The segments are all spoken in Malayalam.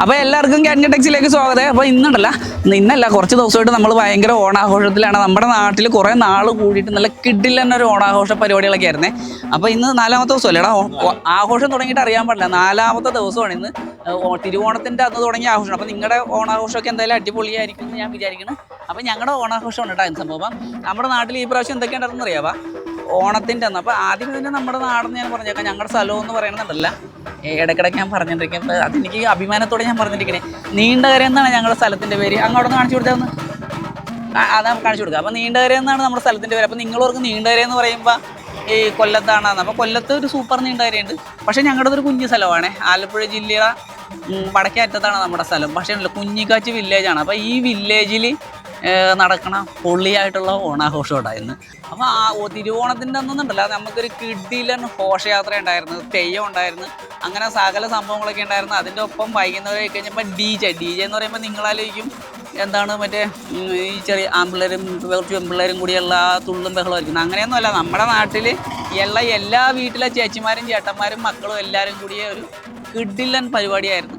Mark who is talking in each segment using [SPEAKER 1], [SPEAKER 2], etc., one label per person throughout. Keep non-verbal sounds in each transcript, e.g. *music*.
[SPEAKER 1] അപ്പോൾ എല്ലാവർക്കും കാൻഡി ടെക്സിലേക്ക് സ്വാഗതം. അപ്പോൾ ഇന്നുണ്ടല്ല ഇന്നല്ല കുറച്ച് ദിവസമായിട്ട് നമ്മൾ ഭയങ്കര ഓണാഘോഷത്തിലാണ്. നമ്മുടെ നാട്ടിൽ കുറേ നാൾ കൂടിയിട്ട് നല്ല കിഡിൽ തന്നെ ഒരു ഓണാഘോഷ പരിപാടികളൊക്കെ ആയിരുന്നേ. അപ്പോൾ ഇന്ന് നാലാമത്തെ ദിവസമല്ലേ? എടാ ഓ- ഓ- ആഘോഷം തുടങ്ങിയിട്ട് അറിയാൻ പാടില്ല. നാലാമത്തെ ദിവസമാണ് ഇന്ന്. തിരുവോണത്തിന്റെ അന്ന് തുടങ്ങിയ ആഘോഷം അപ്പോൾ നിങ്ങളുടെ ഓണാഘോഷമൊക്കെ എന്തായാലും അടിപൊളിയായിരിക്കും എന്ന് ഞാൻ വിചാരിക്കുന്നു. അപ്പോൾ ഞങ്ങളുടെ ഓണാഘോഷമാണ് കേട്ടോ സംഭവം. നമ്മുടെ നാട്ടിൽ ഈ പ്രാവശ്യം എന്തൊക്കെയുണ്ടെന്ന് അറിയാവാ? ഓണത്തിന്റെ അന്ന്. അപ്പോൾ ആദ്യം തന്നെ നമ്മുടെ നാടെന്ന് ഞാൻ പറഞ്ഞേക്കാം. ഞങ്ങളുടെ സ്ഥലം എന്ന് പറയുന്നുണ്ടല്ല ഇടയ്ക്കിടയ്ക്ക് ഞാൻ പറഞ്ഞിരിക്കുന്നത് അതെനിക്ക് അഭിമാനത്തോടെ ഞാൻ പറഞ്ഞിരിക്കണേ. നീണ്ടകര എന്നാണ് ഞങ്ങളുടെ സ്ഥലത്തിന്റെ പേര്. അങ്ങോട്ട് കാണിച്ചു കൊടുത്താൽ ഒന്ന്. ആ- അതാ കാണിച്ചു കൊടുക്കുക അപ്പോൾ നീണ്ടകര എന്നാണ് നമ്മുടെ സ്ഥലത്തിന്റെ പേര്. അപ്പോൾ നിങ്ങളോർക്ക് നീണ്ടകര എന്ന് പറയുമ്പോൾ ഈ കൊല്ലത്താണ് അപ്പോൾ കൊല്ലത്ത് ഒരു സൂപ്പർ നീണ്ടകരയുണ്ട് പക്ഷേ ഞങ്ങളുടെ ഒരു കുഞ്ഞു സ്ഥലമാണ്. ആലപ്പുഴ ജില്ലയുടെ വടക്കേ അറ്റത്താണ് നമ്മുടെ സ്ഥലം. പക്ഷേ കുഞ്ഞിക്കാച്ചി വില്ലേജാണ് അപ്പോൾ ഈ വില്ലേജിൽ നടക്കണ പൊള്ളിയായിട്ടുള്ള ഓണാഘോഷം ഉണ്ടായിരുന്നു. അപ്പോൾ ആ തിരുവോണത്തിന്റെ അന്നുണ്ടല്ലോ നമുക്കൊരു കിഡിലൻ ഘോഷയാത്ര ഉണ്ടായിരുന്നു തെയ്യം ഉണ്ടായിരുന്നു അങ്ങനെ സകല സംഭവങ്ങളൊക്കെ ഉണ്ടായിരുന്നു. അതിന്റെ ഒപ്പം വൈകുന്നേരം കഴിഞ്ഞപ്പോൾ ഡി ജെ ഡി ജെ എന്ന് പറയുമ്പോൾ നിങ്ങളാലോചിക്കും എന്താണ് മറ്റേ ഈ ചെറിയ ആമ്പിള്ളേരും പെൺപിള്ളേരും കൂടിയുള്ള തുള്ളും ബഹളം ആയിരിക്കുന്നത് അങ്ങനെയൊന്നുമല്ല നമ്മുടെ നാട്ടിൽ എല്ലാ എല്ലാ വീട്ടിലെ ചേച്ചിമാരും ചേട്ടന്മാരും മക്കളും എല്ലാവരും കൂടിയ ഒരു കിഡിലൻ പരിപാടിയായിരുന്നു.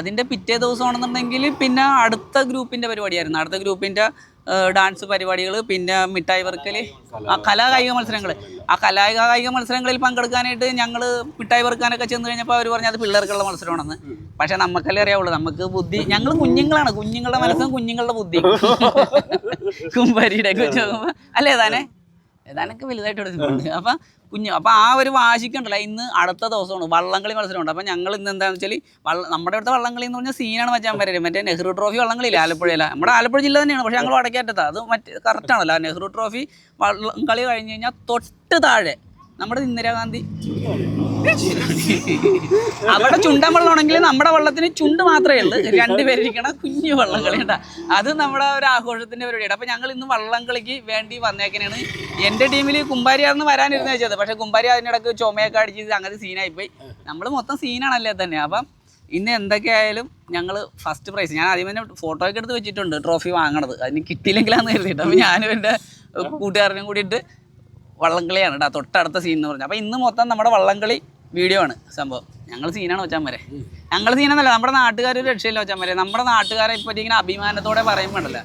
[SPEAKER 1] അതിന്റെ പിറ്റേ ദിവസമാണെന്നുണ്ടെങ്കിൽ പിന്നെ അടുത്ത ഗ്രൂപ്പിന്റെ പരിപാടിയായിരുന്നു. അടുത്ത ഗ്രൂപ്പിന്റെ ഡാൻസ് പരിപാടികൾ പിന്നെ മിഠായി വർക്കൽ ആ കലാകായിക മത്സരങ്ങൾ ആ കലാകായിക മത്സരങ്ങളിൽ പങ്കെടുക്കാനായിട്ട് ഞങ്ങൾ മിഠായി വർക്കാനൊക്കെ ചെന്ന് കഴിഞ്ഞപ്പോൾ അവർ പറഞ്ഞു അത് പിള്ളേർക്കുള്ള മത്സരമാണെന്ന്. പക്ഷെ നമുക്കല്ലേ അറിയാവുള്ളൂ നമുക്ക് ബുദ്ധി ഞങ്ങൾ കുഞ്ഞുങ്ങളാണ് കുഞ്ഞുങ്ങളുടെ മനസ്സും കുഞ്ഞുങ്ങളുടെ ബുദ്ധി. കുമ്പരിയുടെ അല്ലേ ഏതാനെ? ഏതാനൊക്കെ വലുതായിട്ട് എടുത്തിട്ടുണ്ട്. അപ്പം കുഞ്ഞ്. അപ്പം ആ ഒരു വാശിക്കുണ്ടല്ലോ. ഇന്ന് അടുത്ത ദിവസമാണ്. വള്ളംകളി മത്സരമുണ്ട്. അപ്പോൾ ഞങ്ങൾ ഇന്ന് എന്താണെന്ന് വെച്ചാൽ വള്ള നമ്മുടെ അടുത്ത വള്ളംകളി എന്ന് പറഞ്ഞാൽ സീനാണ് മച്ചാൻ വരരുത് മറ്റേ നെഹ്റു ട്രോഫി വള്ളംകളിയില്ല ആലപ്പുഴയില്ല നമ്മുടെ ആലപ്പുഴ ജില്ല തന്നെയാണ്. പക്ഷേ ഞങ്ങൾ വടക്കേറ്റത്താണ് അത് മറ്റേ കറക്റ്റാണല്ലോ നെഹ്റു ട്രോഫി വള്ളംകളി കഴിഞ്ഞ് കഴിഞ്ഞാൽ തൊട്ട് താഴെ നമ്മുടെ ഇന്ദിരാഗാന്ധി. അവിടെ ചുണ്ടൻ വെള്ളമാണെങ്കിൽ നമ്മുടെ വെള്ളത്തിന് ചുണ്ട് മാത്രമേ ഉള്ളൂ. രണ്ടുപേരിരിക്കണ കുഞ്ഞു വള്ളം കളി കേട്ടാ അത് നമ്മുടെ ഒരു ആഘോഷത്തിന്റെ പരിപാടിയാണ്. അപ്പൊ ഞങ്ങൾ ഇന്ന് വള്ളം കളിക്ക് വേണ്ടി വന്നേക്കനെയാണ് എന്റെ ടീമിൽ കുമ്പാരിയാർന്ന് വരാനിരുന്ന വെച്ചത്. പക്ഷെ കുമ്പാരി അതിനിടക്ക് ചുമയൊക്കെ അടിച്ച് അങ്ങനെ സീനായി പോയി നമ്മൾ മൊത്തം സീനാണല്ലേ തന്നെ. അപ്പം ഇന്ന് എന്തൊക്കെയായാലും ഞങ്ങൾ ഫസ്റ്റ് പ്രൈസ് ഞാൻ ആദ്യം തന്നെ ഫോട്ടോ ഒക്കെ എടുത്ത് വെച്ചിട്ടുണ്ട്. ട്രോഫി വാങ്ങണത്. അതിന് കിട്ടിയില്ലെങ്കിലാന്ന് കരുതിയിട്ട്. അപ്പം ഞാനും എന്റെ കൂട്ടുകാരനും കൂടിയിട്ട് വള്ളംകളിയാണ് കേട്ടോ തൊട്ടടുത്ത സീൻ എന്ന് പറഞ്ഞാൽ അപ്പോൾ ഇന്ന് മൊത്തം നമ്മുടെ വള്ളംകളി വീഡിയോ ആണ് സംഭവം. ഞങ്ങൾ സീനാണ് വെച്ചാൽ വരെ ഞങ്ങൾ സീനെന്നല്ല നമ്മുടെ നാട്ടുകാർ ഒരു രക്ഷയില്ല വെച്ചാൽ വരെ നമ്മുടെ നാട്ടുകാരെ ഇപ്പോൾ ഇങ്ങനെ അഭിമാനത്തോടെ പറയുമ്പോഴല്ല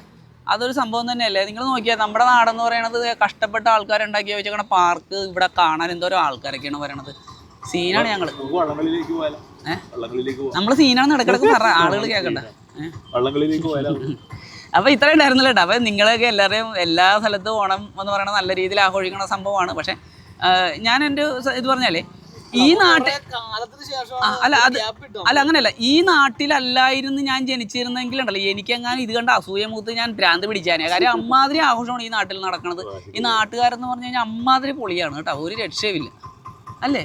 [SPEAKER 1] അതൊരു സംഭവം തന്നെയല്ലേ? നിങ്ങൾ നോക്കിയാൽ നമ്മുടെ നാടെന്ന് പറയുന്നത് കഷ്ടപ്പെട്ട ആൾക്കാരുണ്ടാക്കി വെച്ചേക്കണ പാർക്ക് ഇവിടെ കാണാൻ എന്തോരോ ആൾക്കാരൊക്കെയാണ് പറയണത്. സീനാണ് ഞങ്ങൾ നമ്മൾ സീനാണ് ഇടക്കിടക്ക് പറ ആളുകൾ കേൾക്കണ്ട അപ്പോൾ ഇത്ര ഉണ്ടായിരുന്നില്ല കേട്ടോ അപ്പോൾ നിങ്ങളൊക്കെ എല്ലാവരെയും എല്ലാ സ്ഥലത്തും ഓണം എന്ന് പറയുന്നത് നല്ല രീതിയിൽ ആഘോഷിക്കുന്ന സംഭവമാണ്. പക്ഷേ ഞാൻ എന്റെ ഇത് പറഞ്ഞാലേ ഈ നാട്ടിൽ അല്ല അത് അല്ല അങ്ങനെയല്ല. ഈ നാട്ടിലല്ലായിരുന്നു ഞാൻ ജനിച്ചിരുന്നെങ്കിൽ ഉണ്ടല്ലോ എനിക്ക് എനിക്കെങ്ങാനും ഇത് കണ്ട അസൂയ മൂത്ത് ഞാൻ ഭ്രാന്ത് പിടിച്ചാനേ. കാര്യം അമ്മാതിരി ആഘോഷമാണ് ഈ നാട്ടിൽ നടക്കുന്നത് ഈ നാട്ടുകാരെന്ന് പറഞ്ഞു കഴിഞ്ഞാൽ അമ്മാതിരി പൊളിയാണ് കേട്ടോ. ഒരു രക്ഷയുമില്ല. അല്ലേ?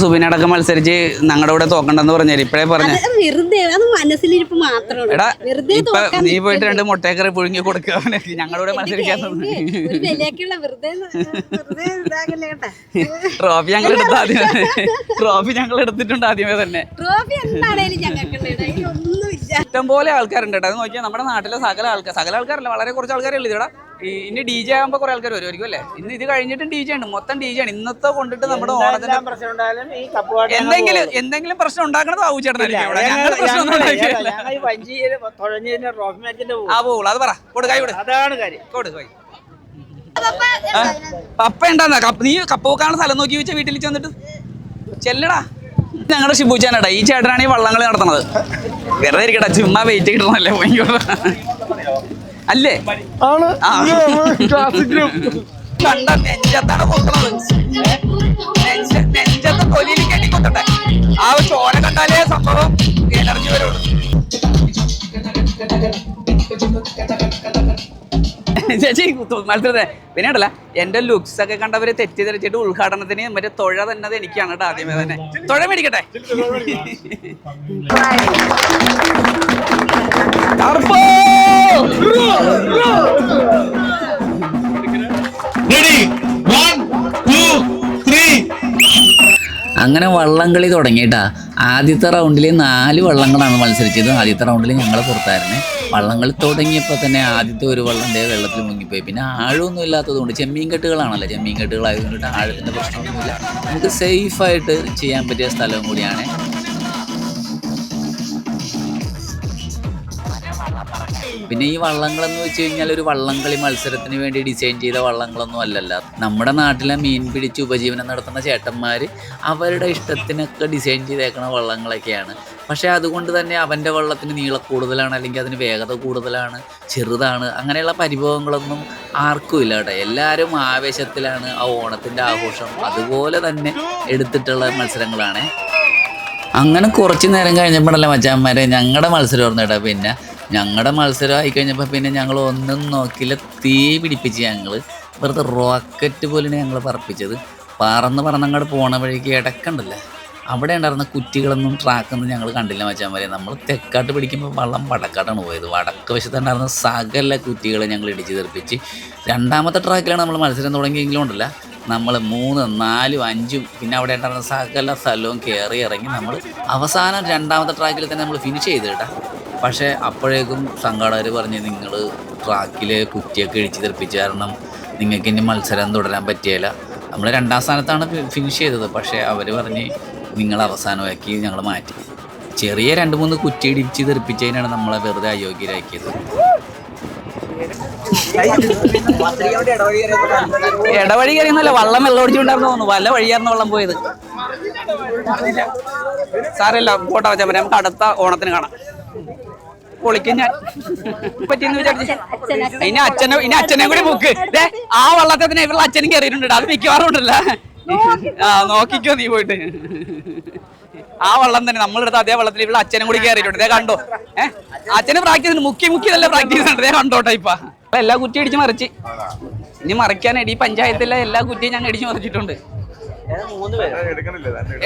[SPEAKER 1] സുബിനടക്കം മത്സരിച്ച് ഞങ്ങളുടെ കൂടെ തോക്കണ്ടെന്ന് പറഞ്ഞാൽ ഇപ്പഴേ പറഞ്ഞു.
[SPEAKER 2] വെറുതെ അത് മനസ്സിലിരിപ്പ് മാത്രമാണ്
[SPEAKER 1] നീ പോയിട്ട് രണ്ട് മുട്ടേക്കറി പുഴുങ്ങി കൊടുക്കുക ഞങ്ങളുടെ കൂടെ മത്സരിക്കാൻ ട്രോഫി ഞങ്ങൾ എടുത്ത ആദ്യമേ ട്രോഫി ഞങ്ങൾ എടുത്തിട്ടുണ്ട് ആദ്യമേ തന്നെ.
[SPEAKER 2] ട്രോഫി എന്താണേലും ഞങ്ങൾക്ക് ഒന്നുമില്ല
[SPEAKER 1] ഇഷ്ടം പോലെ ആൾക്കാരുണ്ട് കേട്ടോ. അത് നോക്കിയാൽ നമ്മുടെ നാട്ടിലെ സകല ആൾക്കാർ സകല ആൾക്കാരല്ല. വളരെ കുറച്ച് ആൾക്കാരല്ലേ ഇവിടെ ഇനി ഡി ജെ ആകുമ്പോൾ കുറെ ആൾക്കാർ വരുമായിരിക്കും അല്ലേ? ഇന്ന് ഇത് കഴിഞ്ഞിട്ടും ഡി ജെ ഉണ്ട്. മൊത്തം ഡി ജെ ആണ്. ഇന്നത്തെ കൊണ്ടിട്ട് നമ്മുടെ ഓണത്തിന്റെ എന്തെങ്കിലും എന്തെങ്കിലും പ്രശ്നം ഉണ്ടാക്കണത് ബാബു ചേട്ടനായിരിക്കും ആ പോകുള്ളൂ അത് പറ. കൊടു കൈ കൊടു കൈ. പപ്പ ഉണ്ടാ നീ കപ്പ വെക്കാനുള്ള സ്ഥലം നോക്കി വെച്ച വീട്ടിൽ ചെന്നിട്ട് ചെല്ലടാ. ഞങ്ങളുടെ ഷിബുച്ചാനടാ ഈ ചേട്ടനാണ് ഈ വള്ളങ്ങൾ നടത്തണത് വെറുതെ ഇരിക്കട്ടെ ചുമ്മാ വെയിറ്റ് കിട്ടണല്ലേ ഭയങ്കര അല്ലേ?
[SPEAKER 3] ആണ്. ക്ലാസിക് ഗ്രൂപ്പ്
[SPEAKER 1] കണ്ട നെഞ്ചത്താണ് പൊക്കണത് നെഞ്ച നെഞ്ച എടുത്ത് തൊലിയിൽ കെട്ടി കുത്തട്ടെ ആ ചോര കണ്ടാലേ സംഭവം എനർജി വരുള്ളൂ. ചേച്ചി മത്സരത്തെ പിന്നെ ഉണ്ടല്ല എന്റെ ലുക്സ് ഒക്കെ കണ്ടവര് തെറ്റിദ്ധരിച്ചിട്ട് ഉദ്ഘാടനത്തിന് മറ്റേ തൊഴ തന്നത് എനിക്കാണ് കേട്ടോ ആദ്യമേ തന്നെ. തൊഴ മേടിക്കട്ടെ? ടർബോ!
[SPEAKER 4] അങ്ങനെ വള്ളംകളി തുടങ്ങിയിട്ടാ. ആദ്യത്തെ റൗണ്ടിൽ നാല് വള്ളങ്ങളാണ് മത്സരിച്ചത്. ആദ്യത്തെ റൗണ്ടിൽ ഞങ്ങൾ പുറത്തായിരുന്നു. വള്ളങ്ങൾ തുടങ്ങിയപ്പോൾ തന്നെ ആദ്യത്തെ ഒരു വള്ളം വെള്ളത്തിൽ മുങ്ങിപ്പോയി. പിന്നെ ആഴമൊന്നും ഇല്ലാത്തതുകൊണ്ട് ചെമ്മീൻ കെട്ടുകളാണല്ലോ ചെമ്മീൻ കെട്ടുകളായതുകൊണ്ട് ആഴത്തിന്റെ പ്രശ്നമൊന്നുമില്ല. നമുക്ക് സേഫായിട്ട് ചെയ്യാൻ പറ്റിയ സ്ഥലവും കൂടിയാണ് പിന്നെ ഈ വള്ളങ്ങളെന്ന് വെച്ച് കഴിഞ്ഞാൽ ഒരു വള്ളംകളി മത്സരത്തിന് വേണ്ടി ഡിസൈൻ ചെയ്ത വള്ളങ്ങളൊന്നും അല്ലല്ല. നമ്മുടെ നാട്ടിലെ മീൻ പിടിച്ച് ഉപജീവനം നടത്തുന്ന ചേട്ടന്മാർ അവരുടെ ഇഷ്ടത്തിനൊക്കെ ഡിസൈൻ ചെയ്തേക്കുന്ന വള്ളങ്ങളൊക്കെയാണ്. പക്ഷേ അതുകൊണ്ട് തന്നെ അവന്റെ വള്ളത്തിന് നീളം കൂടുതലാണ് അല്ലെങ്കിൽ അതിന് വേഗത കൂടുതലാണ് ചെറുതാണ് അങ്ങനെയുള്ള പരിഭവങ്ങളൊന്നും ആർക്കും ഇല്ല കേട്ടോ. എല്ലാവരും ആവേശത്തിലാണ് ആ ഓണത്തിന്റെ ആഘോഷം. അതുപോലെ തന്നെ എടുത്തിട്ടുള്ള മത്സരങ്ങളാണ്. അങ്ങനെ കുറച്ച് നേരം കഴിഞ്ഞപ്പോഴല്ലേ മച്ചാന്മാരെ ഞങ്ങളുടെ മത്സരം ഓർന്നു പിന്നെ ഞങ്ങളുടെ മത്സരം ആയി കഴിഞ്ഞപ്പോൾ പിന്നെ ഞങ്ങൾ ഒന്നും നോക്കില്ല. തീ പിടിപ്പിച്ച് ഞങ്ങൾ വെറുതെ റോക്കറ്റ് പോലെ ഞങ്ങൾ പറപ്പിച്ചത്. പറന്ന് പറന്ന് അങ്ങോട്ട് പോണ വഴിക്ക് ഇടക്കണ്ടല്ലേ അവിടെ ഉണ്ടായിരുന്ന കുറ്റികളൊന്നും ട്രാക്കൊന്നും ഞങ്ങൾ കണ്ടില്ല മച്ചാന്മാരെ നമ്മൾ തെക്കാട്ട് പിടിക്കുമ്പോൾ വള്ളം വടക്കാട്ടാണ് പോയത്. വടക്ക് വശത്തുണ്ടായിരുന്ന സകല കുറ്റികളെ ഞങ്ങൾ ഇടിച്ച് തെറിപ്പിച്ച്. രണ്ടാമത്തെ ട്രാക്കിലാണ് നമ്മൾ മത്സരം തുടങ്ങിയെങ്കിലും ഉണ്ടല്ല. നമ്മൾ മൂന്ന് നാലും അഞ്ചും പിന്നെ അവിടെ ഉണ്ടായിരുന്ന സകല സ്ഥലവും കയറി ഇറങ്ങി നമ്മൾ അവസാനം രണ്ടാമത്തെ ട്രാക്കിൽ തന്നെ നമ്മൾ ഫിനിഷ് ചെയ്ത് കേട്ടാ. പക്ഷേ അപ്പോഴേക്കും സംഘാടകർ പറഞ്ഞ് നിങ്ങൾ ട്രാക്കിൽ കുറ്റിയൊക്കെ ഇടിച്ച് തെറിപ്പിച്ച് കാരണം നിങ്ങൾക്ക് ഇനി മത്സരം തുടരാൻ പറ്റിയില്ല നമ്മൾ രണ്ടാം സ്ഥാനത്താണ് ഫിനിഷ് ചെയ്തത്. പക്ഷേ അവർ പറഞ്ഞ് നിങ്ങൾ അവസാനമാക്കി ഞങ്ങൾ മാറ്റി. ചെറിയ രണ്ട് മൂന്ന് കുറ്റി ഇടിച്ച് തെറിപ്പിച്ചതിനാണ് നമ്മളെ വെറുതെ അയോഗ്യരാക്കിയത്.
[SPEAKER 1] ഇടവഴി കയറിയെന്നല്ല വള്ളം വെള്ളം ഒടിച്ചുകൊണ്ടായിരുന്നു തോന്നുന്നു. വല്ല വഴിയായിരുന്നു വള്ളം പോയത്. സാരമില്ല പോട്ടെ നമുക്ക് അടുത്ത ഓണത്തിന് കാണാം. പൊളിക്കും. ഞാൻ പറ്റിയെന്ന് വിചാരിച്ചു ഇനി അച്ഛനെ ഇനി അച്ഛനെ കൂടി മുക്ക്. ആ വള്ളത്തെ തന്നെ ഇവരുടെ അച്ഛനും കയറിയിട്ടുണ്ട്. അത് മിക്കവാറും ഉണ്ടല്ല. ആ നോക്കിക്കോ നീ പോയിട്ട്. ആ വള്ളം തന്നെ നമ്മളെടുത്ത അതേ വള്ളത്തിൽ ഇവിടെ അച്ഛനും കൂടി കയറിയിട്ടുണ്ട്. ദേ കണ്ടോ? ഏഹ് അച്ഛന് പ്രാക്ടീസ് മുക്കി മുക്കി നല്ല പ്രാക്ടീസ് ഉണ്ട് ഇതേ കണ്ടോട്ടെ ഇപ്പൊ എല്ലാ കുറ്റി അടിച്ച് മറിച്ച്. ഇനി മറിക്കാനടി പഞ്ചായത്തിലെ എല്ലാ കുറ്റിയും ഞാൻ അടിച്ച് മറിച്ചിട്ടുണ്ട്.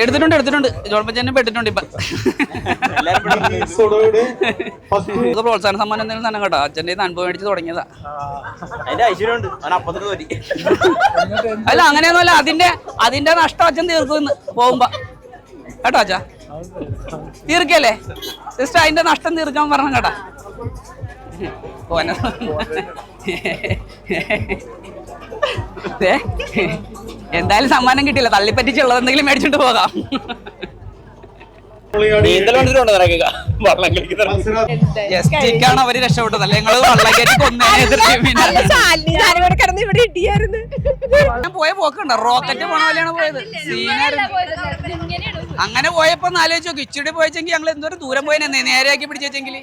[SPEAKER 1] എടുത്തിട്ടുണ്ട് എടുത്തിട്ടുണ്ട്. ജോൺപഞ്ചായത്തിനെ പെട്ടിട്ടുണ്ട് ഇപ്പൊ. ഇത് പ്രോത്സാഹന സമ്മാനം എന്തെങ്കിലും തന്നെ കേട്ടോ. അച്ഛന്റെ അനുഭവം മേടിച്ച് തുടങ്ങിയതാ.
[SPEAKER 3] അതിന്റെ ഐശ്വര്യമുണ്ട്. അവൻ അപ്പത്തിന് തോന്നി
[SPEAKER 1] അല്ല അങ്ങനെയൊന്നുമല്ല. അതിന്റെ അതിന്റെ നഷ്ടം അച്ഛൻ തീർക്കുന്നു പോകുമ്പോ. കേട്ടോ അച്ഛാ? തീർക്കല്ലേ? സിസ്റ്റർ അതിന്റെ നഷ്ടം തീർക്കാൻ പറഞ്ഞു കേട്ടാ. ദേ, എന്തായാലും സമ്മാനം കിട്ടിയില്ല. തള്ളിപ്പറ്റിച്ചുള്ളത് എന്തെങ്കിലും മേടിച്ചിട്ട് പോകാം ജസ്റ്റിക്കാണ് അവർ രക്ഷപ്പെട്ടത് അല്ലെ ഞങ്ങൾ വള്ളം കയറ്റി പോയ പോക്കുണ്ടോ. റോക്കറ്റ് പോണ പോലെയാണ് പോയത്. സീനായിരുന്നു അങ്ങനെ പോയപ്പോ ആലോചിച്ച് നോക്കി. ഇച്ചിരി പോയച്ചെങ്കിൽ ഞങ്ങൾ എന്തോരം ദൂരം പോയനെ നേരെയാക്കി പിടിച്ചെങ്കിൽ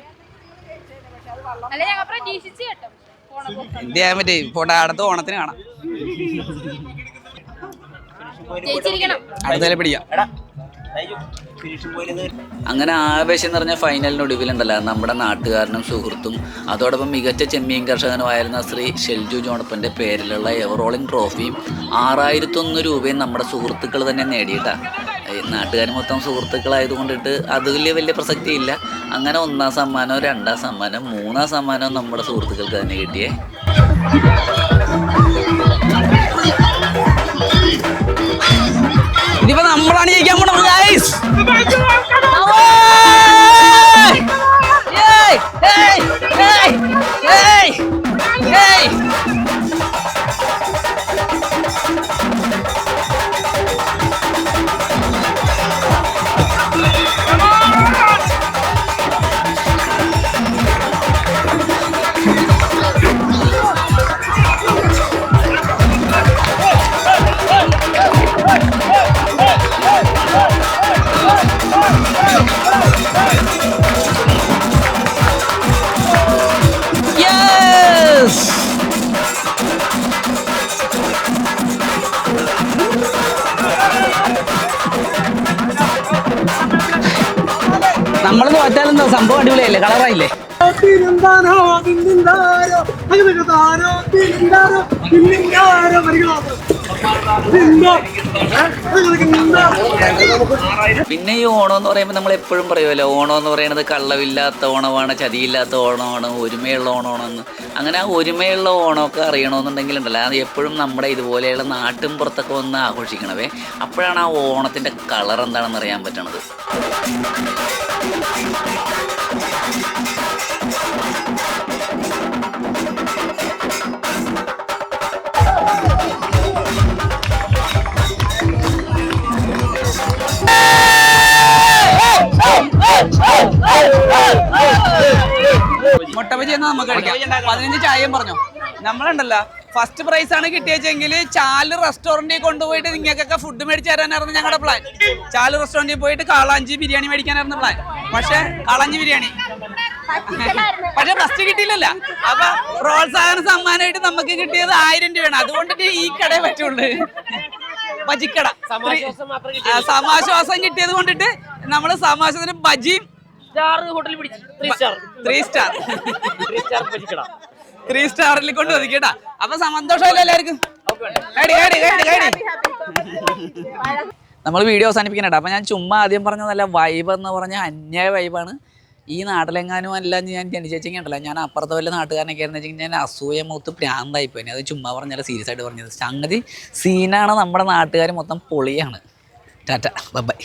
[SPEAKER 1] പറ്റി പോട്ടെ അടുത്ത ഓണത്തിന് കാണാം. *laughs*
[SPEAKER 5] ജയിച്ചിരിക്കണം.
[SPEAKER 1] അടുത്തതിലെ പിടിക്കാം.
[SPEAKER 4] അങ്ങനെ ആവേശം നിറഞ്ഞ ഫൈനലിനൊടുവിലുണ്ടല്ലോ നമ്മുടെ നാട്ടുകാരനും സുഹൃത്തും അതോടൊപ്പം മികച്ച ചെമ്മീൻ കർഷകനുമായിരുന്ന ശ്രീ ഷെൽജു ജോണപ്പന്റെ പേരിലുള്ള എവറോളിംഗ് ട്രോഫിയും ആറായിരത്തൊന്ന് രൂപയും നമ്മുടെ സുഹൃത്തുക്കൾ തന്നെ നേടിയിട്ടാ. ഈ നാട്ടുകാർ മൊത്തം സുഹൃത്തുക്കളായതുകൊണ്ടിട്ട് അത് വലിയ പ്രസക്തി ഇല്ല അങ്ങനെ ഒന്നാം സമ്മാനം രണ്ടാം സമ്മാനം മൂന്നാം സമ്മാനം നമ്മുടെ സുഹൃത്തുക്കൾക്ക് തന്നെ കിട്ടിയേ.
[SPEAKER 1] നമ്മൾ തോറ്റാലെന്താ സംഭവം അടിപൊളിയല്ലേ കളറായില്ലേ?
[SPEAKER 4] പിന്നെ ഈ ഓണം എന്ന് പറയുമ്പോൾ നമ്മൾ എപ്പോഴും പറയുമല്ലോ ഓണം എന്ന് പറയുന്നത് കള്ളവില്ലാത്ത ഓണമാണ് ചതിയില്ലാത്ത ഓണമാണ് ഒരുമയുള്ള ഓണമാണെന്ന്. അങ്ങനെ ആ ഒരുമയുള്ള ഓണമൊക്കെ അറിയണമെന്നുണ്ടെങ്കിൽ ഉണ്ടല്ലോ അത് എപ്പോഴും നമ്മുടെ ഇതുപോലെയുള്ള നാട്ടിൻ പുറത്തൊക്കെ ഒന്ന് ആഘോഷിക്കണവേ. അപ്പോഴാണ് ആ ഓണത്തിന്റെ കളർ എന്താണെന്ന് അറിയാൻ പറ്റണത്.
[SPEAKER 1] നമുക്ക് കഴിക്കാം പതിനഞ്ച് ചായയും പറഞ്ഞു. നമ്മളുണ്ടല്ലോ. ഫസ്റ്റ് പ്രൈസ് ആണ് കിട്ടിയെങ്കിൽ ചാൽ റെസ്റ്റോറന്റിൽ കൊണ്ടുപോയിട്ട് നിങ്ങൾക്കൊക്കെ ഫുഡ് മേടിച്ചു തരാനായിരുന്നു ഞങ്ങളുടെ പ്ലാൻ ചാൽ റെസ്റ്റോറന്റിൽ പോയിട്ട് കാളാഞ്ചി ബിരിയാണി മേടിക്കാനായിരുന്നു പ്ലാൻ പക്ഷെ കളഞ്ഞു ബിരിയാണി. പക്ഷെ ഫസ്റ്റ് കിട്ടിയില്ലല്ല. അപ്പൊ പ്രോത്സാഹന സമ്മാനമായിട്ട് നമുക്ക് കിട്ടിയത് ആയിരം രൂപയാണ്. അതുകൊണ്ടിട്ട് ഈ കടയെ പറ്റുള്ളൂ. ബജിക്കട. സമാശ്വാസം കിട്ടിയത് കൊണ്ടിട്ട് നമ്മൾ സമാശ്വാസത്തിന് ബജിയും ത്രീ സ്റ്റാർ ത്രീ സ്റ്റാറിൽ കൊണ്ട് ഒതുക്കിട്ടാ അപ്പൊ സന്തോഷമല്ലോ എല്ലാവർക്കും. നമ്മൾ വീഡിയോ അവസാനിപ്പിക്കാനായിട്ട് അപ്പോൾ ഞാൻ ചുമ്മാ ആദ്യം പറഞ്ഞ നല്ല വൈബ് എന്ന് പറഞ്ഞാൽ അന്യായ വൈബാണ് ഈ നാട്ടിലെങ്ങാനും അല്ല ഞാൻ ജനിച്ചെങ്കിൽ ഉണ്ടല്ലോ ഞാൻ അപ്പുറത്തെ വല്ല നാട്ടുകാരനൊക്കെ ആയിരുന്നു വെച്ചെങ്കിൽ ഞാൻ അസൂയ മൂത്ത് പ്രാന്തായി പോയി അത് ചുമ്മാ പറഞ്ഞാൽ സീരിയസ് ആയിട്ട് പറഞ്ഞത്. സംഗതി സീനാണ് നമ്മുടെ നാട്ടുകാർ മൊത്തം പൊളിയാണ്. ടാറ്റ ബൈ